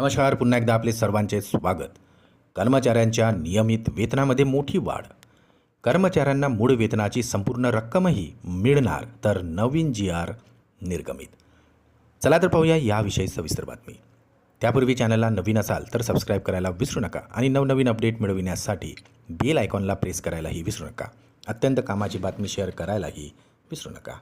नमस्कार पुन्हा एकदा आपले सर्वांचे स्वागत. कर्मचाऱ्यांच्या नियमित वेतनामध्ये मोठी वाढ. कर्मचाऱ्यांना मूळ वेतनाची संपूर्ण रक्कमही मिळणार तर नवीन जी आर निर्गमित. चला तर पाहूया याविषयी सविस्तर बातमी. त्यापूर्वी चॅनलला नवीन असाल तर सबस्क्राईब करायला विसरू नका आणि नवनवीन अपडेट मिळविण्यासाठी बेल आयकॉनला प्रेस करायलाही विसरू नका. अत्यंत कामाची बातमी शेअर करायलाही विसरू नका.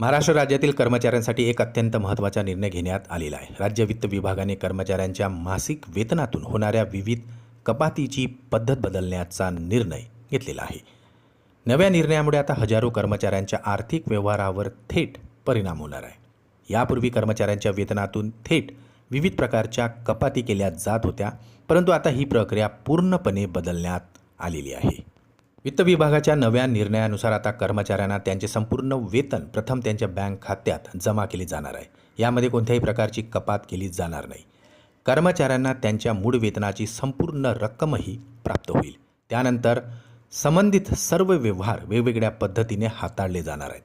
महाराष्ट्र राज्यातील कर्मचाऱ्यांसाठी एक अत्यंत महत्त्वाचा निर्णय घेण्यात आलेला आहे. राज्य वित्त विभागाने कर्मचाऱ्यांच्या मासिक वेतनातून होणाऱ्या विविध कपातीची पद्धत बदलण्याचा निर्णय घेतलेला आहे. नव्या निर्णयामुळे आता हजारो कर्मचाऱ्यांच्या आर्थिक व्यवहारावर थेट परिणाम होणार आहे. यापूर्वी कर्मचाऱ्यांच्या वेतनातून थेट विविध प्रकारच्या कपाती केल्या जात होत्या परंतु आता ही प्रक्रिया पूर्णपणे बदलण्यात आलेली आहे. वित्त विभागाच्या नव्या निर्णयानुसार आता कर्मचाऱ्यांना त्यांचे संपूर्ण वेतन प्रथम त्यांच्या बँक खात्यात जमा केले जाणार आहे. यामध्ये कोणत्याही प्रकारची कपात केली जाणार नाही. कर्मचाऱ्यांना त्यांच्या मूळ वेतनाची संपूर्ण रक्कमही प्राप्त होईल. त्यानंतर संबंधित सर्व व्यवहार वेगवेगळ्या पद्धतीने हाताळले जाणार आहेत.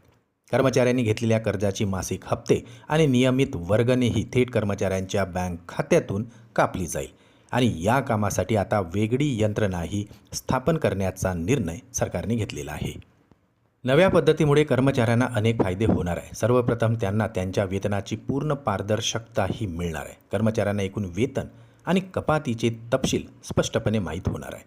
कर्मचाऱ्यांनी घेतलेल्या कर्जाची मासिक हप्ते आणि नियमित वर्गणीही थेट कर्मचाऱ्यांच्या बँक खात्यातून कापली जाईल. आणि या कामासाठी आता वेगळी यंत्रणाही स्थापन करण्याचा निर्णय सरकारने घेतलेला आहे. नव्या पद्धतीमुळे कर्मचाऱ्यांना अनेक फायदे होणार आहे सर्वप्रथम त्यांना त्यांच्या वेतनाची पूर्ण पारदर्शकताही मिळणार आहे. कर्मचाऱ्यांना एकूण वेतन आणि कपातीचे तपशील स्पष्टपणे माहीत होणार आहे.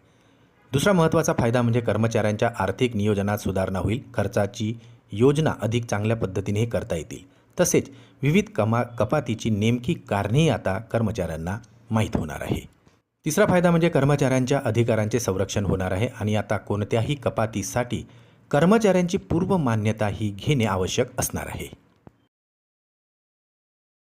दुसरा महत्त्वाचा फायदा म्हणजे कर्मचाऱ्यांच्या आर्थिक नियोजनात सुधारणा होईल. खर्चाची योजना अधिक चांगल्या पद्धतीने करता येतील. तसेच विविध कमा कपातीची नेमकी कारणेही आता कर्मचाऱ्यांना माहीत होणार आहे. तिसरा फायदा म्हणजे कर्मचाऱ्यांच्या अधिकारांचे संरक्षण होणार आहे आणि आता कोणत्याही कपातीसाठी कर्मचाऱ्यांची पूर्व मान्यताही घेणे आवश्यक असणार आहे.